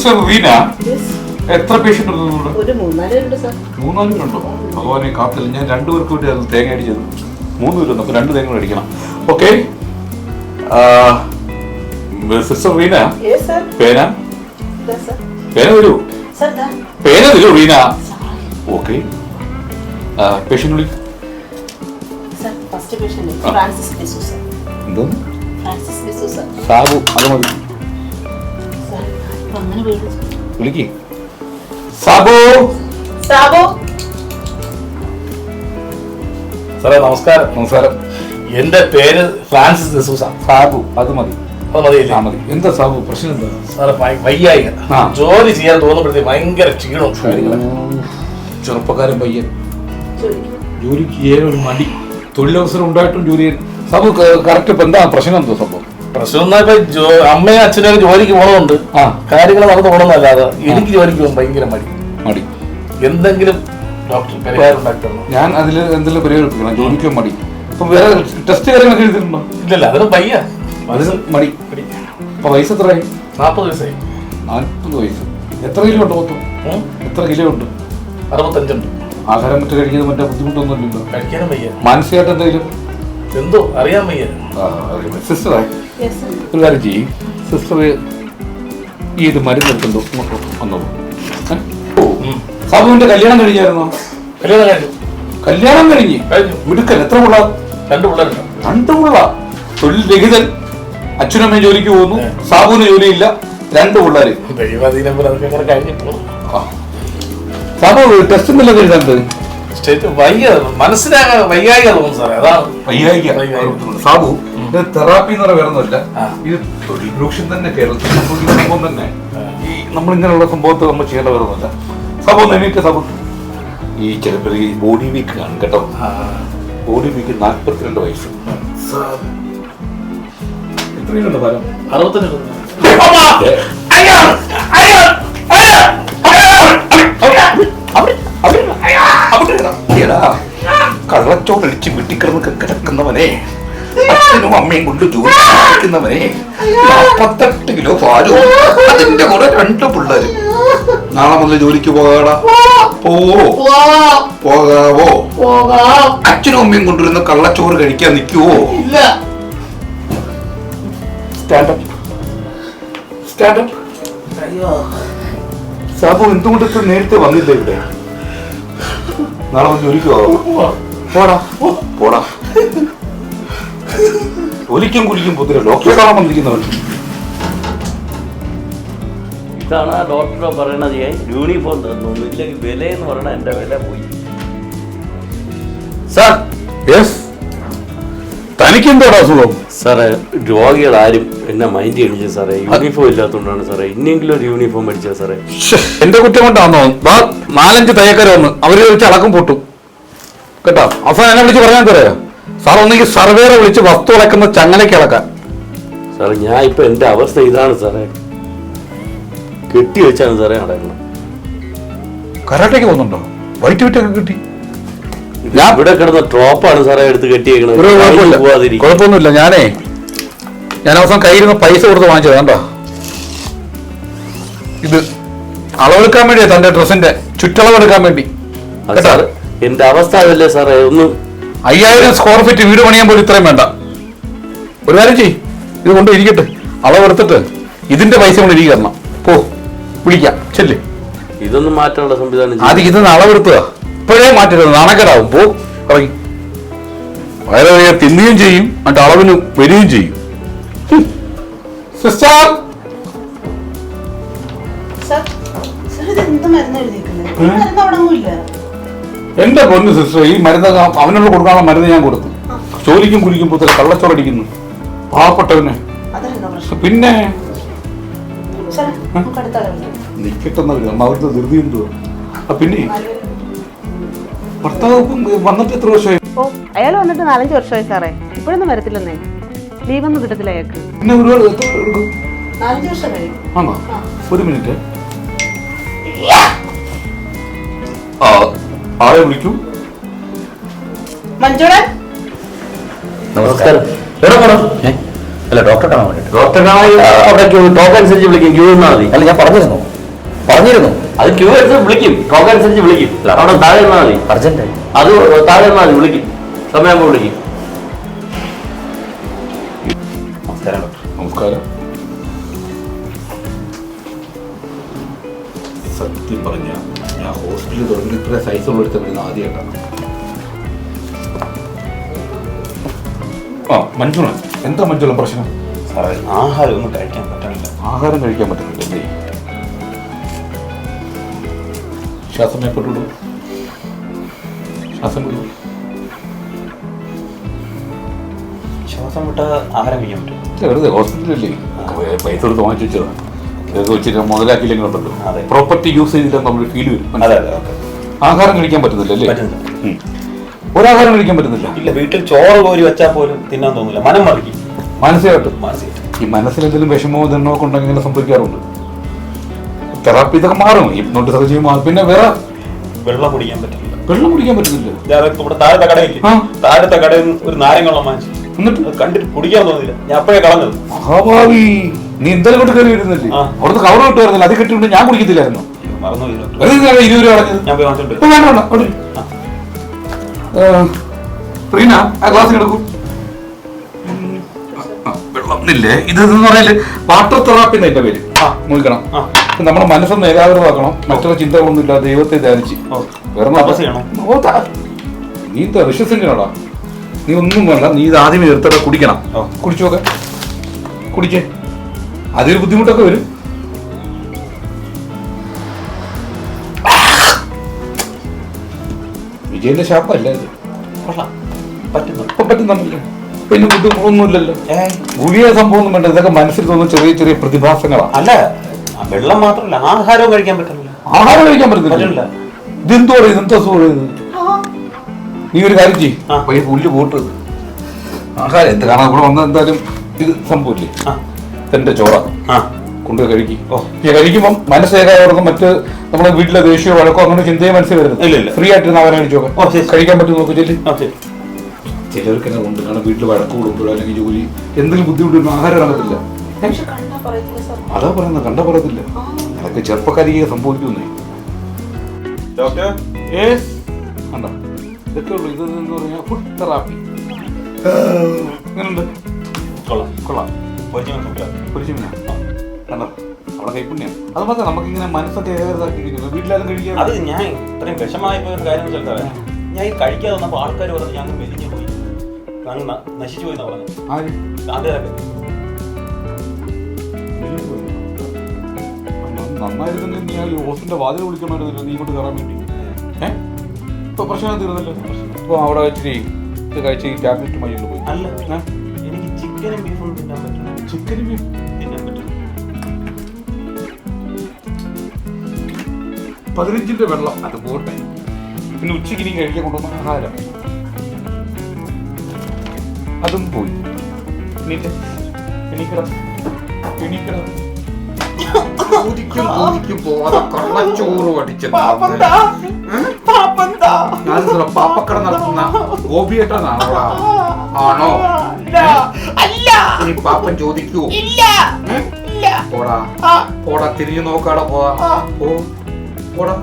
Sister Reena. എത്ര patient ഉണ്ട് നിങ്ങളുടെ? ഒരു മൂന്നാൽ ഉണ്ട് സാർ മൂന്നാൽ പേരുണ്ടോ ഭഗവാനെ കാത്തില്ല. ഞാൻ രണ്ടുപേർക്ക് വേണ്ടി തേങ്ങ അടിച്ചത് മൂന്ന് പേരുണ്ട് അപ്പൊ രണ്ട് തേങ്ങ അടിക്കണം. ഓക്കെ സിസ്റ്റർ റീന പേന പേന തരൂ. പേന തരൂ റീന ഓക്കെ പേഷ്യന്റ് വിളി. ഫ്രാൻസിസ് സാബു അത് മതി. വിളിക്ക്. സാബു! സാബു! സാറേ നമസ്കാരം. നമസ്കാരം. എന്റെ പേര് ഫ്രാൻസിസ് ഡിസൂസ. സാബു അത് മതി. അത് മതി ആ മതി. എന്താ സാബു? പ്രശ്നം എന്താ? സാറേ വയ്യായി വയ്യായിക. ജോലി ചെയ്യാൻ തോന്നുമ്പോഴത്തേക്ക് ഭയങ്കര ക്ഷീണവും കാര്യങ്ങളും. ചെറുപ്പക്കാരൻ പയ്യൻ. ജോലിക്ക്. ജോലിക്ക് ചെയ്യാൻ ഒരു മടി. തൊഴിലവസരം ഉണ്ടായിട്ടും ജോലി ചെയ്യാൻ സാബു കറക്റ്റ് ഇപ്പൊ എന്താ പ്രശ്നം എന്തോ സംഭവം? പ്രശ്നം എന്നാ ഇപ്പൊ ജോ- അമ്മയും അച്ഛനും ജോലിക്ക് പോകണമുണ്ട് കാര്യങ്ങൾ നടന്നു പോകണമെന്നല്ലാതെ എനിക്ക് ജോലിക്ക് പോകാൻ ഭയങ്കര മടി. മടി. എന്തെങ്കിലും ഞാൻ അതിൽ എന്തെങ്കിലും പരിഹരിപ്പിക്കണം. ജോലിക്ക് മടി. അപ്പൊ വേറെ ടെസ്റ്റ് കാര്യങ്ങളൊക്കെ എഴുതിയിട്ടുണ്ടോ? ഇല്ലല്ല അതിന് വയ്യ അതിന് മടി. മടി. അപ്പൊ വയസ്സ് എത്രയായി? നാൽപ്പത് വയസ്സായി. നാൽപ്പത് വയസ്സ്. എത്ര കിലോ ഉണ്ട് മൊത്തം? എത്ര കിലോ ഉണ്ട്? അറുപത്തഞ്ചുണ്ട്. ആഹാരം മറ്റു കഴിക്കുന്നത് മറ്റേ ബുദ്ധിമുട്ടൊന്നും ഇല്ലല്ലോ കഴിക്കാനും വയ്യ. മാനസികമായിട്ട് എന്തെങ്കിലും എന്തോ അറിയാൻ വയ്യ. സാർ ഒരു കാര്യം ചെയ്യും സിസ്റ്റർ ഈ ഇത് മരുന്ന് എടുത്തുണ്ടോ വന്നോ. സാബുവിന്റെ കല്യാണം കഴിഞ്ഞായിരുന്നോ? കല്യാണം കഴിഞ്ഞു. കല്യാണം കഴിഞ്ഞ്? കഴിഞ്ഞു. മിടുക്കൻ എത്ര പിള്ള? രണ്ട് പിള്ളേരുണ്ട്. രണ്ട് പിള്ള. തൊഴിൽ രഹിതൻ. അച്ഛനമ്മയും ജോലിക്ക് പോകുന്നു. സാബുവിന് ജോലിയില്ല. രണ്ട് പിള്ളേര്. ദൈവാധീനം. സാബു ടെസ്റ്റ് എന്തെല്ലാം എഴുതാണ്ട് സ്റ്റേറ്റ് വയ്യ മനസ്സിലാകാൻ വയ്യായിക തോന്നുന്നു സാറേ. അതാണ്. സാബു ഇത് തെറാപ്പി എന്ന് വേറൊന്നുമില്ല. ആ. ഇത് തൊഴിൽ രോക്ഷം തന്നെ കേരളത്തിൽ സംഭവിക്കുന്ന സംഭവം തന്നെ. ഈ നമ്മളിങ്ങനെയുള്ള സംഭവത്തെ നമ്മൾ ചെയ്യേണ്ട വേറൊന്നുമില്ല. സാബു ഒന്ന് എണീറ്റ് സാബു. ഈ ചിലപ്പോൾ ഈ ബോഡി വീക്ക് കാണും കേട്ടോ. ബോഡി വീക്ക് നാൽപ്പത്തിരണ്ട് വയസ്സ്. എത്രയുണ്ട് ഫലം? അറുപത്തഞ്ച് കള്ളച്ചോടടിച്ച് വീട്ടിൽ കിടന്ന് കിടക്കുന്നവനെ അച്ഛനും അമ്മയും കൊണ്ട് ജോലി നാൽപ്പത്തെട്ട് കിലോ പാലും അതിന്റെ കൂടെ രണ്ട് പിള്ളേര്. നാളെ മുതൽ ജോലിക്ക് പോകാടാ. പോവോ പോകാവോ? അച്ഛനും അമ്മയും കൊണ്ടുവരുന്ന കള്ളച്ചോറ് കഴിക്കാൻ നിൽക്കുവോ? സ്റ്റാൻഡപ്പ് സ്റ്റാൻഡപ്പ് സാബു എന്തുകൊണ്ട് നേരത്തെ വന്നില്ല ഇവിടെ? നാളെ വന്ന് ജോലിക്ക്? പോടാ. പോടാ. ഒലിക്കും കുലിക്കും പുതിര ഡോക്ടറെ കാണാൻ വന്നിരിക്കുന്നവൻ. ഇതാണ് ആ ഡോക്ടർ പറയണത്. ഞാൻ യൂണിഫോം തന്നു. ഇല്ലെങ്കിൽ വില എന്ന് പറയണ എന്റെ വില പോയി. സാർ. യെസ് തനിക്കെന്തോടാ അസുഖം? സാറേ രോഗികൾ ആരും എന്നെ മൈൻഡ് ചെയ്യണില്ല സാറേ. യൂണിഫോം ഇല്ലാത്തതുകൊണ്ടാണ് സാറേ. ഇനിയെങ്കിലും ഒരു യൂണിഫോം മേടിച്ചാൽ സാറേ. എന്റെ കുറ്റം കൊണ്ടാണോ നാലഞ്ച് തയ്യക്കാർ വന്ന് അവർ വെച്ച് അളക്കും പൊട്ടും. കേട്ടോ? അവസാനം എന്നെ വിളിച്ച് പറയാൻ തരാ സാർ ഒന്നെങ്കിൽ സർവേറെ വിളിച്ച് വസ്തു അളക്കുന്ന ചങ്ങലയ്ക്ക് അളക്കാൻ സാറേ ഞാൻ ഇപ്പൊ എന്റെ അവസ്ഥ ഇതാണ് സാറേ. കെട്ടി വെച്ചാണ് സാറേ നടക്കുന്നത്. കരാട്ടയ്ക്ക് പോകുന്നുണ്ടോ? വൈറ്റ് വിറ്റൊക്കെ കിട്ടി. ഞാൻ ഇവിടെ കിടന്ന ട്രോപ്പാണ് സാറേ എടുത്ത് കെട്ടിയേക്കുന്നത് കുഴപ്പമൊന്നുമില്ല. ഞാനേ ഞാൻ അവസാനം കയ്യിൽ പൈസ കൊടുത്ത് വാങ്ങിച്ചത് കണ്ടോ? ഇത് അളവെടുക്കാൻ വേണ്ടിയാ തന്റെ ഡ്രസ്സിന്റെ ചുറ്റളവെടുക്കാൻ വേണ്ടി. എന്റെ അവസ്ഥ അതല്ലേ സാറേ? ഒന്ന് അയ്യായിരം സ്ക്വയർ ഫീറ്റ് വീട് പണിയാൻ പോലും ഇത്രയും വേണ്ട. ഒരു കാര്യം ചെയ് ഇത് കൊണ്ട് ഇരിക്കട്ടെ. അളവെടുത്തിട്ട് ഇതിന്റെ പൈസ കൊണ്ട് ഇരിക്കുക തരണം പോ വിളിക്കാം. ചെല്ല്. ഇതൊന്നും മാറ്റാനുള്ള സംവിധാനം അത് ഇതൊന്ന് ഇത് അളവെടുത്തുക ഇപ്പോഴേ മാറ്റരുത് നാണക്കേടാവും. പോ ഇറങ്ങി. വളരെ വയ്യ തിന്നുകയും ചെയ്യും. എന്നിട്ട് അളവിന് വരികയും ചെയ്യും. സിസ്റ്റർ. സാർ സാർ ഇത് എന്ത് മരുന്ന് എഴുതിയിരിക്കുന്നത് എന്റെ പൊന്ന് സിസ്റ്റർ ഈ മരുന്ന് അവനുള്ള കൊടുക്കാനുള്ള മരുന്ന് ഞാൻ കൊടുത്തു. ചോലിക്കും കുലിക്കും പുത്തല കള്ളച്ചോറടിക്കുന്നു. പാവപ്പെട്ടവന്. പിന്നെ? ധൃതി ഭർത്താവ് വന്നിട്ട് എത്ര വർഷമായി? ഓ അയാൾ വന്നിട്ട് നാലഞ്ച് വർഷമായി സാറേ. ഇപ്പോഴൊന്നും വരത്തില്ലെന്നേ. ലീവൊന്നും കിട്ടത്തില്ല അയാൾക്ക്. പിന്നെ ഒരുപാട് എത്ര എടുക്കും? ആണോ? ഒരു മിനിറ്റ്. ആളെ വിളിക്കൂ. നമസ്കാരം. എവിടെ പോണം? അല്ല ഡോക്ടറെ കാണാൻ വേണ്ടിട്ട്. ഡോക്ടറെ കാണാൻ അവിടെ ടോക്ക് അനുസരിച്ച് വിളിക്കും. ക്യൂ നിന്നാൽ മതി. അല്ല ഞാൻ പറഞ്ഞിരുന്നു. പറഞ്ഞിരുന്നു. അത് ക്യൂ അനുസരിച്ച് വിളിക്കും. ടോക്ക് അനുസരിച്ച് വിളിക്കും. അവിടെ താഴെ നിന്നാൽ മതി. അർജന്റ് അത് താഴെ നിന്നാൽ മതി. വിളിക്കും. സമയമാകുമ്പോൾ വിളിക്കും. നമസ്കാരം ഡോക്ടർ നമസ്കാരം. ഹോസ്പിറ്റലിൽ തുടങ്ങി. ഇത്ര സൈസുള്ള എടുത്ത വരുന്ന ആദ്യമായിട്ടാണ്. ആ മഞ്ജുള എന്താ മഞ്ജുള പ്രശ്നം? സാറേ ആഹാരം ഒന്നും കഴിക്കാൻ പറ്റണില്ല ആഹാരം കഴിക്കാൻ പറ്റുന്നില്ലേ ശ്വാസം മേപ്പോട്ടുവിടും ശ്വാസം വിടും. ശ്വാസം വിട്ട ആഹാരം കഴിക്കാൻ പറ്റും. വെറുതെ ഹോസ്പിറ്റലല്ലേ പൈസ കൊടുത്ത് വാങ്ങിച്ചു വെച്ചതാണ് വെച്ചിട്ട് അതെ. പ്രോപ്പർട്ടി യൂസ് ചെയ്തില്ലെന്ന് നമ്മൾ ഫീൽ വരും. ആഹാരം കഴിക്കാൻ പറ്റുന്നില്ല അല്ലേ. ഒരാഹാരം കഴിക്കാൻ പറ്റുന്നില്ല. ഇല്ല വീട്ടിൽ ചോറ് കോരി വെച്ചാൽ പോലും തിന്നാൻ തോന്നില്ല. മനം മറിക്കും. മനസ്സിലായിട്ട്. ഈ മനസ്സിൽ എന്തെങ്കിലും വിഷമോ തിന്നോ ഒക്കെ ഉണ്ടെങ്കിൽ ഇങ്ങനെ സംഭവിക്കാറുണ്ട്. തെറാപ്പി ഇതൊക്കെ മാറും. ഈ നോട്ട് ചെയ്യുമ്പോൾ മാറും. പിന്നെ വേറെ വെള്ളം കുടിക്കാൻ പറ്റില്ല. വെള്ളം കുടിക്കാൻ പറ്റുന്നില്ല. ഞാൻ ഇവിടെ താഴത്തെ കടയിൽ താഴത്തെ കടയിൽ ഒരു നാരങ്ങ വാങ്ങിച്ചു. എന്നിട്ട്? കണ്ടിട്ട് കുടിക്കാൻ തോന്നില്ല ഞാൻ അപ്പോഴേ കളഞ്ഞത്. മഹാഭാവി. നീ എന്തായാലും കൊണ്ട് കയറി വരുന്നില്ലേ. അവിടുന്ന് കവർ കിട്ടുമായിരുന്നില്ല അത് കിട്ടിയിട്ട് ഞാൻ കുടിക്കത്തില്ലായിരുന്നു. ഇരുപത് രൂപ അടഞ്ഞത് വേണ്ട വേണ്ട. റീന ആ ഗ്ലാസ് എടുക്കൂ. വെള്ളമില്ലേ ഇത് എന്ന് പറഞ്ഞാൽ വാട്ടർ തെറാപ്പി എന്ന എന്റെ പേര്. നോക്കണം. നമ്മുടെ മനസ്സൊന്ന് ഏകാഗ്രമാക്കണം മറ്റുള്ള ചിന്തകളൊന്നും ഇല്ല ദൈവത്തെ ധ്യാനിച്ച്. വേറെ നീ എന്താ വിശ്വസിക്കണോടാ നീ ഒന്നും വേണ്ട. നീ ഇത് ആദ്യമേ നിർത്തട കുടിക്കണം. കുടിച്ചോക്കെ. കുടിച്ചു. നോക്കെ കുടിക്കേ അതിൽ ബുദ്ധിമുട്ടൊക്കെ വരും. വിജയന്റെ ശാപ്പല്ലേ ഇത് കൊള്ളാം. പറ്റുന്നു ഇപ്പൊ പറ്റുന്നുണ്ടല്ലോ പിന്നെ ബുദ്ധിമുട്ടൊന്നുമില്ലല്ലോ ഗുളിയ സംഭവം ഒന്നും വേണ്ട. ഇതൊക്കെ മനസ്സിൽ തോന്നുന്ന ചെറിയ ചെറിയ പ്രതിഭാസങ്ങളാണ്. അല്ല വെള്ളം മാത്രമല്ല ആഹാരവും കഴിക്കാൻ പറ്റുന്നില്ല. ആഹാരം കഴിക്കാൻ പറ്റുന്നില്ല. ഇതെന്തോ പറയും ഇതെന്താ സുഖം ഇത് നീ ഒരു കാര്യം ചെയ്യും. പുല്ല് പോട്ടത് ആഹാരം എന്ത് കാരണം ഇവിടെ വന്ന എന്തായാലും ഇത് സംഭവില്ലേ ആ എന്റെ ചോറ. ആ. കൊണ്ട് കഴിക്കും. ഓ. കഴിക്കുമ്പോൾ മനസ്സേകാവർക്കും മറ്റ് നമ്മുടെ വീട്ടിലെ ദേഷ്യമോ വഴക്കോ അങ്ങനെ ചിന്തയെ മനസ്സിൽ വരുന്നു. വരുന്നത് ഇല്ല. ഫ്രീ ആയിട്ട് ഓ, ശരി. കഴിക്കാൻ പറ്റും നോക്കി ചെല്ലി. ചിലർക്ക് എന്നെ ഉണ്ട്? കാരണം വീട്ടിൽ വഴക്ക് കൂടുമ്പോഴോ അല്ലെങ്കിൽ ജോലി? എന്തെങ്കിലും ബുദ്ധിമുട്ട് ആഹാരം ഇറങ്ങത്തില്ല പക്ഷെ കണ്ടാ പറയത്തില്ല സാർ അതാ പറയുന്നത് കണ്ട പറയത്തില്ല. അതൊക്കെ ചെറുപ്പക്കാരി സംഭവിക്കുന്നേ ഡോക്ടർ കണ്ട? ഇതൊക്കെ ഉള്ളു. ഇത് എന്ന് പറഞ്ഞാൽ ഫുഡ് തെറാപ്പി കൊള്ളാം. കൊള്ളാം. ഫുഡ് പൊരിച്ചിമിനാ കണ്ടോ? അവിടെ കൈപ്പുണ്യം. അത് മാത്രം നമുക്കിങ്ങനെ മനസ്സൊക്കെ ഇരിക്കുന്നു വീട്ടിലാരും കഴിക്കാൻ അത് ഞാൻ ഇത്രയും വിഷമായി പോയ കാര്യം എന്ന് ഞാൻ ഈ കഴിക്കാതെ വന്നപ്പോൾ ആൾക്കാർ പറഞ്ഞു ഞാൻ മെലിഞ്ഞു പോയി. അങ്ങ് ന- നശിച്ചു പോയി എന്നാ പറഞ്ഞത്. ആര്? നാട്ടുകാരൊക്കെ നന്നായിരുന്നെങ്കിൽ നീ ആ ഹോസ്റ്റലിന്റെ വാതിൽ വിളിക്കണമായിരുന്നു നീ ഇങ്ങോട്ട് കയറാൻ വേണ്ടി. ഏഹ് ഇപ്പൊ പ്രശ്നം തീർന്നല്ലോ ഇപ്പൊ അവിടെ വെച്ചിട്ട് ഇത് കഴിച്ച് ഈ ടാബ്ലറ്റ് മൈലിൽ പോയി. അല്ല. ചിക്കനും ബീഫും തിന്നാൻ പറ്റണം ചിക്കനും ബീഫ് തിന്നാൻ പറ്റണം പതിനഞ്ചിന്റെ വെള്ളം. അത് പോട്ടെ. പിന്നെ ഉച്ചയ്ക്ക് ഇനി കഴിക്കാൻ കൊണ്ടുവന്ന ആഹാരം. അതും പോയി. കള്ളച്ചോറ് പാപ്പക്കട നടത്തുന്ന ഗോപിയേട്ടനാണോ ആണോ? ഇനി പാപ്പൻ ചോദിക്കൂ. ഉം? പോടാ. പോടാ തിരിഞ്ഞു നോക്കാടാ പോവാ. ഓ പോടാ.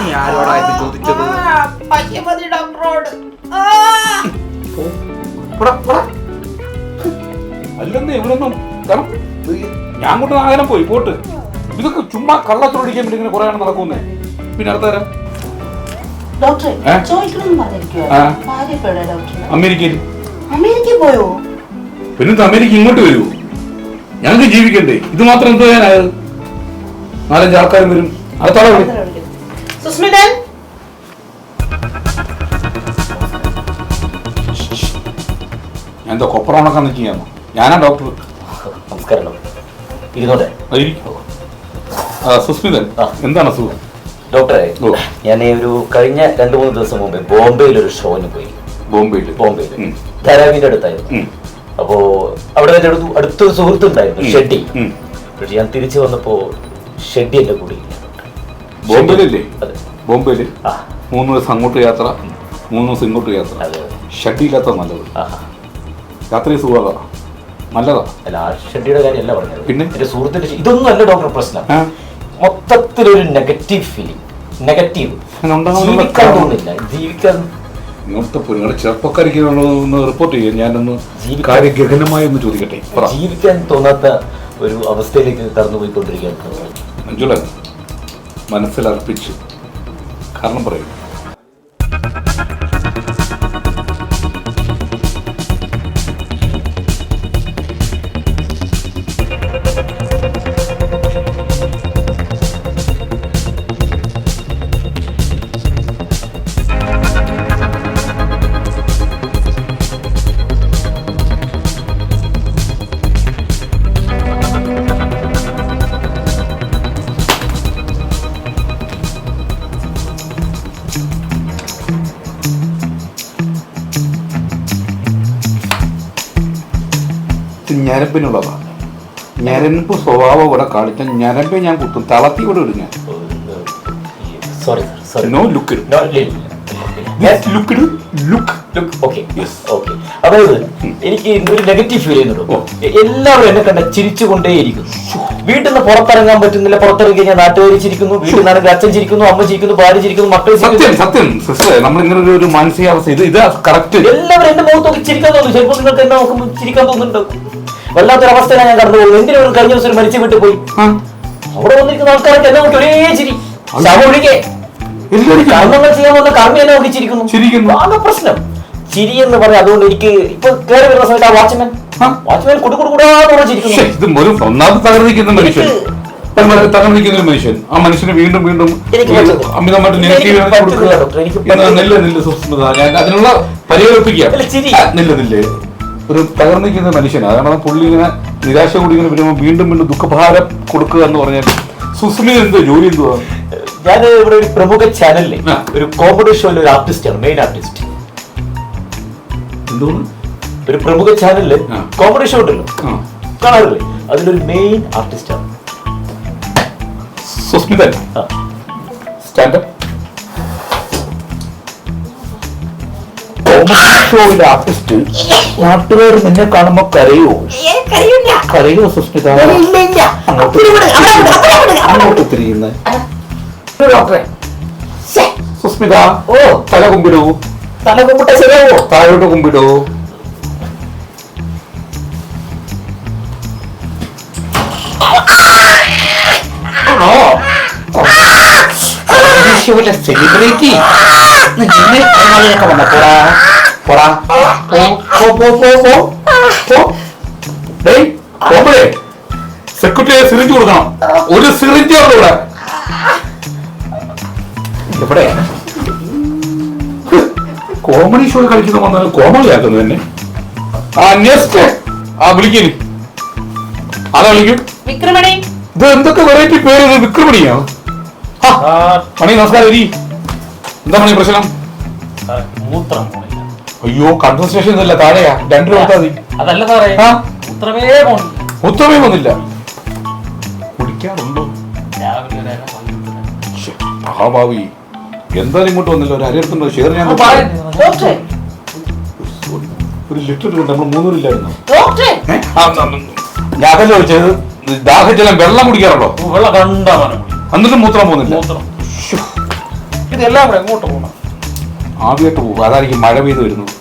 നീ ആരോടാ ഇത് ചോദിച്ചത്? പോ. പോടാ, പോടാ. അല്ലെന്നേ ഇവിടൊന്നും കാരണം ഇത് ഞാൻ കൊണ്ട് ആഹാരം പോയി പോട്ട്. ഇതൊക്കെ ചുമ്മാ കള്ളത്തോടിക്കാൻ വേണ്ടി ഇങ്ങനെ കുറെ നടക്കുന്നേ. പിന്നെ അടുത്താരാ? ഡോക്ടറെ? ചോദിക്കണമെന്ന് പറഞ്ഞിരിക്കുവോ. ഭാര്യ ഇപ്പൊ എവിടെയാ ഡോക്ടറെ? അമേരിക്കയിൽ. അമേരിക്കയിൽ പോയോ? പിന്നെ അമേരിക്ക ഇങ്ങോട്ട് വരുമോ ഞങ്ങൾക്ക് ജീവിക്കണ്ടേ. ഇത് മാത്രം എന്തോ ഞാനായത് നാലഞ്ച് ആൾക്കാരും വരും. അടുത്താളെ സുസ്മിതൻ? ഞാൻ എന്തോ കൊപ്പറോണക്കാൻ നിൽക്കുകയാണോ ഞാനാ ഡോക്ടർ. നമസ്കാരം ഡോക്ടർ. ഇരുന്നോട്ടെ. സുസ്മിതൻ എന്താണ് അസുഖം? ഡോക്ടറെ. ഞാൻ ഒരു കഴിഞ്ഞ രണ്ടു മൂന്ന് ദിവസം മുമ്പ് ബോംബെയിൽ ഒരു ഷോന് പോയി. ബോംബെയിൽ ബോംബെയിൽ. ധാരാവിന്റെ അടുത്തായിരുന്നു. അപ്പോ അവിടെ എന്റെ അടുത്ത് അടുത്തൊരു സുഹൃത്തുണ്ടായിരുന്നു. ഷെഡി. പക്ഷെ ഞാൻ തിരിച്ചു വന്നപ്പോ ഷെഡി എന്റെ കൂടി. ബോംബെയിലല്ലേ? ബോംബെയിൽ മൂന്ന് ദിവസം അങ്ങോട്ട് യാത്ര മൂന്ന് ദിവസം ഇങ്ങോട്ട് യാത്ര. ഷെഡി ഇല്ലാത്ത നല്ലത്. യാത്ര രാത്രി സുഖമാണ്? നല്ലതാ? അല്ല ഷെഡിയുടെ കാര്യമല്ല പറഞ്ഞത്. പിന്നെ? എന്റെ സുഹൃത്തിന്റെ ഇതൊന്നും അല്ല ഡോക്ടർ പ്രശ്നം. മൊത്തത്തിലൊരു നെഗറ്റീവ് ഫീലിംഗ് നെഗറ്റീവ് ജീവിക്കാൻ തോന്നില്ല. ജീവിക്കാൻ ഇങ്ങോട്ട് പോയി നിങ്ങളുടെ ചെറുപ്പക്കാർക്ക് ഒന്ന് റിപ്പോർട്ട് ചെയ്യാൻ ഞാനൊന്ന് കാര്യം ഗഹനമായി ഒന്ന് ചോദിക്കട്ടെ? ജീവിക്കാൻ തോന്നാത്ത ഒരു അവസ്ഥയിലേക്ക് കടന്നുപോയിക്കൊണ്ടിരിക്കുകയാണ്. മഞ്ജുള മനസ്സിലർപ്പിച്ച് കാരണം പറയൂ. ഞരമ്പിനുള്ളതാണ്. ഞരമ്പ് സ്വഭാവം ഇവിടെ കാണിച്ച ഞരമ്പ് ഞാൻ കുത്തും. തളത്തി ഇവിടെ ഇടും ഞാൻ. Sorry sorry no look look look okay okay അതായത് എനിക്ക് ഒരു നെഗറ്റീവ് ഫീൽ ചെയ്യുന്നുണ്ട് എല്ലാവരും എന്നെ കണ്ട ചിരിച്ചുകൊണ്ടേയിരിക്കുന്നു. വീട്ടിൽ നിന്ന് പുറത്തിറങ്ങാൻ പറ്റുന്നില്ല. പുറത്തിറങ്ങി കഴിഞ്ഞാൽ നാട്ടുകാർ ചിരിക്കുന്നു വീട്ടിൽ നിന്നാണെങ്കിൽ അച്ഛൻ ചിരിക്കുന്നു അമ്മ ചിരിക്കുന്നു ഭാര്യ ചിരിക്കുന്നു മക്കൾ സത്യം സത്യം. നമ്മൾ ഇങ്ങനെ ഒരു മാനസികാവസ്ഥ. ഇത് ഇത് കറക്റ്റ് എല്ലാവരും എന്റെ മുഖത്ത് നോക്കി ചിരിക്കാൻ തോന്നുന്നു ചിലപ്പോൾ നിങ്ങൾക്ക് എന്നെ നോക്കുമ്പോൾ ചിരിക്കാൻ തോന്നുന്നുണ്ട് വല്ലാത്തൊരവസ്ഥയിലാണ് ഞാൻ കടന്നു പോകുന്നത്. എന്തിനും ഒരു കഴിഞ്ഞ ദിവസം ഒരു മരിച്ചു വിട്ടു പോയി? അവിടെ വന്നിരിക്കുന്ന ആൾക്കാരൊക്കെ എന്നെ നോക്കി ഒരേ ചിരി. ശവം ഒഴികെ. കർമ്മങ്ങൾ ചെയ്യാൻ വന്ന കർമ്മി എന്നെ നോക്കി ചിരിക്കുന്നു. ആകെ പ്രശ്നം. ചിരി എന്ന് പറയാം അതുകൊണ്ട് എനിക്ക് ഇപ്പൊ കയറി വരുന്ന സമയത്ത് ആ വാച്ച്മാൻ. വാച്ച്മാൻ കുടുകുടുകൂടാന്ന് പറഞ്ഞ് ഒന്നാമത് തകർന്നിരിക്കുന്ന മനുഷ്യൻ. തകർന്നിരിക്കുന്ന ഒരു മനുഷ്യൻ. ആ മനുഷ്യന് വീണ്ടും വീണ്ടും. അമിതമായിട്ട് നെഗറ്റീവ് ഡോക്ടർ, നെല്ല് നെല്ല് സുസ്മിത ഞാൻ അതിനുള്ള പരിഹരിപ്പിക്കാം. നില്ല ചിരി. നെല്ല് നെല്ല്. ഒരു തകർന്നിരിക്കുന്ന മനുഷ്യനാണ് അതാണ് പുള്ളി ഇങ്ങനെ നിരാശ കൂടി ഇങ്ങനെ വരുമ്പോൾ വീണ്ടും വീണ്ടും ദുഃഖഭാരം കൊടുക്കുക എന്ന് പറഞ്ഞാൽ സുസ്മി എന്തോ ജോലി എന്തുവാ? ഞാൻ ഇവിടെ ഒരു പ്രമുഖ ചാനലിലെ ഒരു കോമഡി ഷോയിലെ ഒരു ആർട്ടിസ്റ്റാണ് മെയിൻ ആർട്ടിസ്റ്റ് എന്തോ ഒരു പ്രമുഖ ചാനലിൽ കോമഡി ഷോ ഉണ്ടല്ലോ. കാണാറില്ലേ? അതിലൊരു മെയിൻ ആർട്ടിസ്റ്റാണ് സുസ്മിതൻ. സ്റ്റാൻഡപ്പ് ഷോയിലെ ആർട്ടിസ്റ്റ് നാട്ടുകാർ നിന്നെ കാണുമ്പോ കരയോ? കരയോ സുസ്മിത അങ്ങോട്ട് തിരിയുന്ന. സുസ്മിത. ഓ. തല കുമ്പിടൂ. തല കുമ്പിട്ട ശരിയാവോ താഴോട്ട് കുമ്പിടൂ. സെലിബ്രിറ്റി വന്ന പോടാ പോടാ പോ പോ പോ പോ പോ പോ ഡേയ് പോകുമ്പോഴേ സെക്യൂരിറ്റി സിറിഞ്ച് കൊടുക്കണം ഒരു സിറിഞ്ച് ഉള്ളൂ ഇവിടെ ഇവിടെ കോമഡി ഷോ കളിക്കുന്ന വന്നാൽ കോമഡി ആക്കുന്നു തന്നെ ആ നെക്സ്റ്റ് ആ വിളിക്കുന്നു അതാ വിളിക്കും വിക്രമണി. ഇത് എന്തൊക്കെ വെറൈറ്റി പേര് വിക്രമണിയാ? മണി നമസ്കാരം ഇരി ഈ പ്രശ്നം? മൂത്രം പോണില്ല. അയ്യോ കൺസൾട്ടേഷൻ അല്ല താഴെയാ. രണ്ടു കൊടുത്താൽ മതി. അതല്ല സാറേ ആ? മൂത്രമേ പോണില്ല. ഉത്തമേ വന്നില്ല കുടിക്കാറുണ്ടോ? രാവിലെ ഒരു അര പതിനൊന്ന് ശ്ശെ, മഹാഭാവി. എന്തായാലും ഇങ്ങോട്ട് വന്നില്ല. ഒരു അരയത്തുണ്ടോ ഷെയർ ഞാൻ അപ്പൊ പറയുന്നു. ഡോക്ടറെ. ഒരു ലിറ്റർ കൊണ്ട് നമ്മൾ മൂന്നൂരില്ലായിരുന്നു? ഡോക്ടറെ. ഞാൻ അതല്ല ചോദിച്ചത് ദാഹജലം വെള്ളം കുടിക്കാറുണ്ടോ? വെള്ളം കണ്ടാ മനം എന്നിട്ടും മൂത്രം പോകുന്നില്ല മൂത്രം. ഇതെല്ലാം കൂടെ എങ്ങോട്ട് പോകണം ആവിയായിട്ട് പോകും. അതായിരിക്കും മഴ പെയ്ത് വരുന്നത്.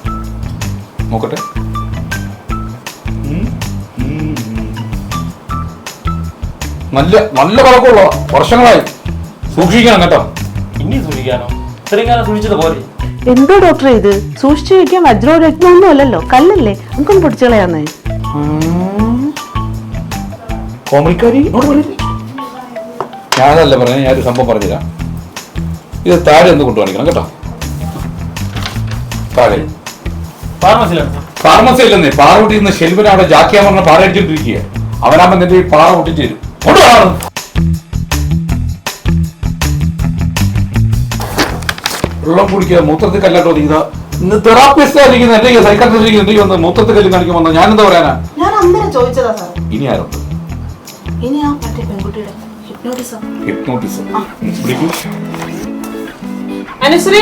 നോക്കട്ടെ. നല്ല നല്ല പഴക്കമുള്ള വർഷങ്ങളായി. സൂക്ഷിക്കണം കേട്ടോ. ഇനി സൂക്ഷിക്കാനോ? ഇത്രയും കാലം സൂക്ഷിച്ചത് പോലെ എന്തോ ഡോക്ടർ ഇത്? സൂക്ഷിച്ചു വെക്കാൻ വജ്രോ രത്നം ഒന്നും അല്ലല്ലോ കല്ലല്ലേ നമുക്കൊന്ന് പൊടിച്ചു കളയാന്നേ കോമഡിക്കാരി ഞാനതല്ല പറഞ്ഞ ഞാനൊരു സംഭവം പറഞ്ഞുതരാം. ഇത് താഴെ ഒന്ന് കൊണ്ടു കാണിക്കണം കേട്ടോ. താഴെ. ഫാർമസി അല്ലെന്നേ പാറ പൊട്ടിയിരുന്ന ഷെൽവിനെ അവിടെ ജാക്കിയാൻ പറഞ്ഞ പാറ അടിച്ചിട്ടിരിക്കുക അവനാകുമ്പോ നിന്റെ ഈ പാറ പൊട്ടിച്ച് തരും. കൊണ്ടുപോകാം വെള്ളം കുടിക്കുക മൂത്രത്തിൽ കല്ലാട്ടോ നീതാ ഇന്ന് തെറാപ്പിസ്റ്റ് ആയിരിക്കുന്ന എന്റെ സൈക്കാട്രിസ്റ്റ് ഇരിക്കുന്ന എനിക്ക് വന്ന് മൂത്രത്തിൽ കല്ല് കാണിക്കാൻ വന്ന ഞാൻ എന്താ പറയാനാ ഇനി ആരുണ്ട്? ഇനി ആ മറ്റേ പെൺകുട്ടിയുടെ ഹിപ്നോട്ടിസം ഹിപ്നോട്ടിസം അനുശ്രീ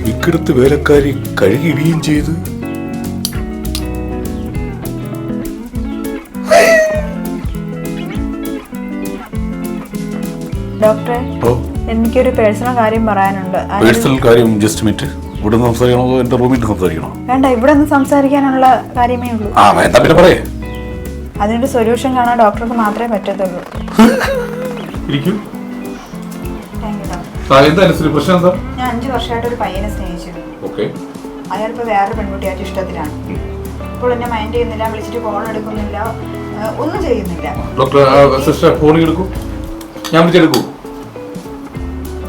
ഇടയ്ക്കിടത്ത് വേലക്കാരി കഴുകിടുകയും ചെയ്ത്. ഡോക്ടറെ ഓ. എനിക്കൊരു പേഴ്സണൽ കാര്യം പറയാനുണ്ട്. പേഴ്സണൽ കാര്യം ജസ്റ്റ് മിനിറ്റ്. ഇവിടെ സംസാരിക്കണോ എന്റെ റൂമിൽ സംസാരിക്കണോ? വേണ്ട ഇവിടെ നിന്ന് സംസാരിക്കാനുള്ള കാര്യമേ ഉള്ളൂ. ആ വേണ്ട പിന്നെ പറയേ. അതിനൊരു സൊല്യൂഷൻ കാണാൻ ഡോക്ടർക്ക് മാത്രമേ പറ്റത്തുള്ളൂ. ഞാൻ അഞ്ചു വർഷമായിട്ട് ഒരു പയ്യനെ സ്നേഹിച്ചിരുന്നു. ഇപ്പോൾ വേറൊരു പെൺകുട്ടിയായിട്ട് ഇഷ്ടത്തിലാണ്. ഇപ്പോൾ എന്നെ മൈൻഡ് ചെയ്യുന്നില്ല വിളിച്ചിട്ട് ഫോൺ എടുക്കുന്നില്ല ഒന്നും ചെയ്യുന്നില്ല. ഡോക്ടർ സിസ്റ്റർ ഫോൺ എടുക്കൂ. ഞാൻ വിളിച്ചെടുക്കൂ.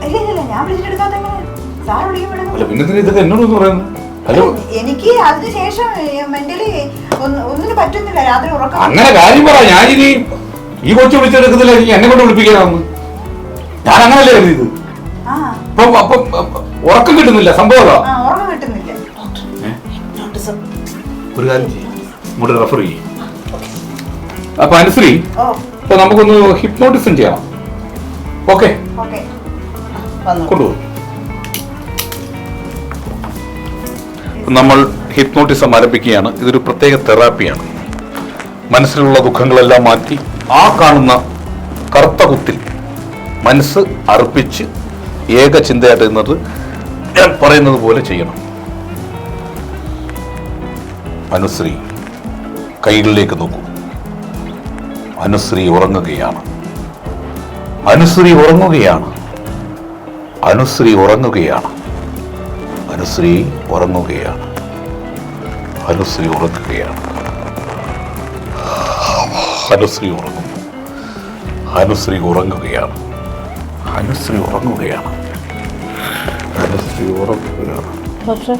ഇല്ല ഇല്ല ഞാൻ വിളിച്ചിട്ട് എടുക്കാത്ത എങ്ങനെ? സാർ വിളിക്കുമ്പോഴേക്കും അല്ല പിന്നെ ഇതൊക്കെ എന്നോട് പറയുന്നത്? ഹലോ. എനിക്ക് അതിനുശേഷം മെന്റലി ഒന്നിനും പറ്റുന്നില്ല. രാത്രി ഉറക്കം അങ്ങനെ കാര്യം പറ. ഞാനിനി ഈ കൊച്ചു വിളിച്ചെടുക്കുന്നില്ല ഇനി എന്നെ കൊണ്ട് വിളിപ്പിക്കാനാന്ന് ഞാൻ അങ്ങനല്ലേ കരുതിയത്. ആ. അപ്പം അപ്പം ഉറക്കം കിട്ടുന്നില്ല. സംഭവം ആ ഉറക്കം കിട്ടുന്നില്ല. ഒരു കാര്യം ചെയ്യും. ഇങ്ങോട്ട് റെഫർ ചെയ്യും. അപ്പൊ അനുശ്രീ അപ്പൊ നമുക്കൊന്ന് ഹിപ്നോട്ടിസം ചെയ്യാം ഓക്കെ? ഓക്കെ. വന്നു കൊണ്ടുപോകും നമ്മൾ ഹിപ്നോട്ടിസം ആരംഭിക്കുകയാണ്. ഇതൊരു പ്രത്യേക തെറാപ്പിയാണ്. മനസ്സിലുള്ള ദുഃഖങ്ങളെല്ലാം മാറ്റി ആ കാണുന്ന കറുത്ത കുത്തിൽ മനസ്സ് അർപ്പിച്ച് ഏക ചിന്തയായിട്ട് ഞാൻ പറയുന്നത് പോലെ ചെയ്യണം. അനുശ്രീ കൈകളിലേക്ക് നോക്കൂ. അനുശ്രീ ഉറങ്ങുകയാണ്. അനുശ്രീ ഉറങ്ങുകയാണ്. അനുശ്രീ ഉറങ്ങുകയാണ്. അനുശ്രീ ഉറങ്ങുകയാണ്. അനുശ്രീ ഉറങ്ങുകയാണ്. അനുശ്രീ ഉറങ്ങുന്നു. അനുശ്രീ ഉറങ്ങുകയാണ്. അനുശ്രീ ഉറങ്ങുകയാണ്. അനുശ്രീ ഉറങ്ങുകയാണ്. ഡോക്ടറെ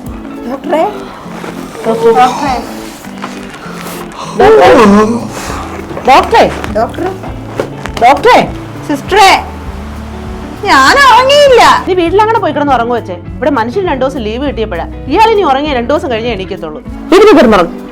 ഡോക്ടറെ ഡോക്ടറെ ഡോക്ടറെ ഡോക്ടറെ സിസ്റ്ററെ. ഞാൻ ഉറങ്ങിയില്ല നീ വീട്ടിലങ്ങനെ പോയി കിടന്ന് ഉറങ്ങുവച്ചേ. ഇവിടെ മനുഷ്യന് രണ്ടു ദിവസം ലീവ് കിട്ടിയപ്പോഴാ. ഇയാൾ ഇനി ഉറങ്ങിയ രണ്ടു ദിവസം കഴിഞ്ഞേ എണീക്കത്തുള്ളൂ. വീട്ടിൽ കിടന്നുറങ്ങും